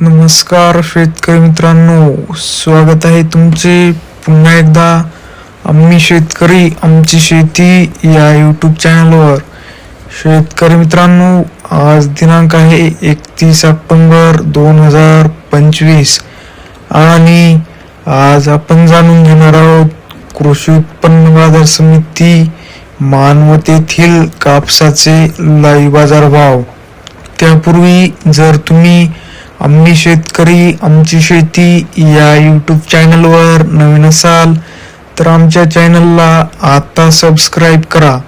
नमस्कार शेतकरी मित्रांनो स्वागत आहे तुमचे पुन्हा एकदा. आम्ही शेतकरी आमची शेती या यूट्यूब चॅनलवर शेतकरी मित्रांनो आज दिनांक आहे एकतीस ऑक्टोंबर दोन हजार पंचवीस. आणि आज आपण जाणून घेणार आहोत कृषी उत्पन्न बाजार समिती मानवत येथील कापसाचे लाईव्ह बाजार भाव. त्यापूर्वी जर तुम्ही आम्ही शेतकरी आमची शेती या यूट्यूब चॅनलवर नवीन असाल तर आमच्या चॅनलला आता सबस्क्राईब करा.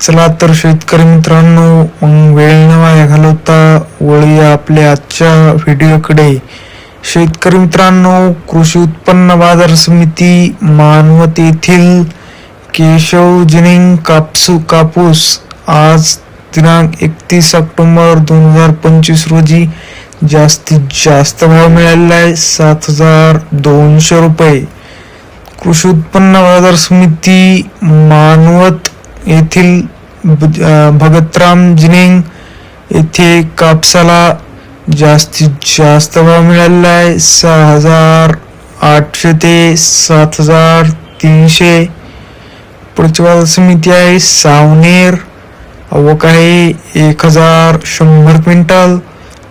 चला तर शेतकरी मित्रांनो मग वेळ न वाया घालवता वळूया आपल्या आजच्या व्हिडिओकडे शेतकरी मित्रांनो कृषी उत्पन्न बाजार समिती मानवत येथील केशव जिनिंग कापसू कापूस आज दिनांक एकतीस ऑक्टोबर दोन हजार पंचवीस रोजी जास्तीत जास्त भाव मिळालेला आहे. सात हजार दोनशे रुपये. कृषी उत्पन्न बाजार समिती मानवत येथील भगतराम जिनिंग येथे कापसाला जास्तीत जास्त भाव मिळालेला आहे. सहा हजार आठशे ते सात हजार तीनशे. पुढची बाजार समिती आहे. सावनेर. अवक आहे एक हजार शंभर क्विंटल.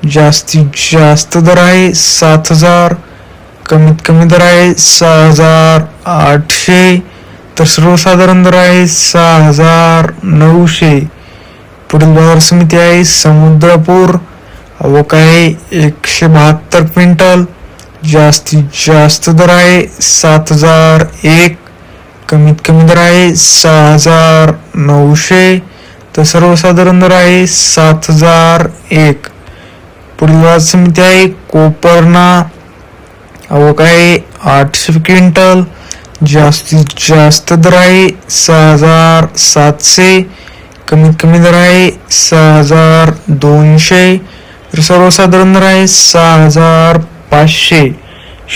जास्तीत जास्त दर आहे सात हजार कमीत कमी दर आहे सहा हजार आठशे तर सर्वसाधारण दर आहे सहा हजार नऊशे. पुढील बाजार समिती आहे समुद्रपूर. आवक आहे एकशे बहात्तर क्विंटल. जास्तीत जास्त दर आहे सात हजार एक कमीत कमी दर आहे सहा हजार नऊशे तर सर्वसाधारण दर आहे सात हजार एक. पुढील बाजार समिती आहे कोपरना आवक आहे आठशे क्विंटल जास्तीत जास्त दर आहे सहा हजार सातशे कमीत कमी दर आहे सहा हजार दोनशे तर सर्वसाधारण दर आहे सहा हजार पाचशे.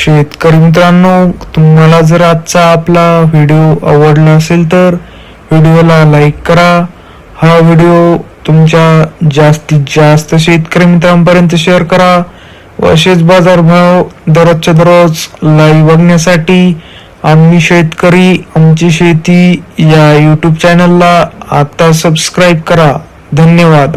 शेतकरी मित्रांनो तुम्हाला जर आजचा आपला व्हिडिओ आवडला असेल तर व्हिडिओला लाईक करा. हा व्हिडिओ तुमच्या जास्तीत जास्त शेतकरी मित्रांपर्यंत शेअर करा. व असेच बाजारभाव दररोजच्या दररोज लाईव्ह बघण्यासाठी आम्ही शेतकरी आमची शेती या यूट्यूब चॅनलला आता सबस्क्राईब करा. धन्यवाद.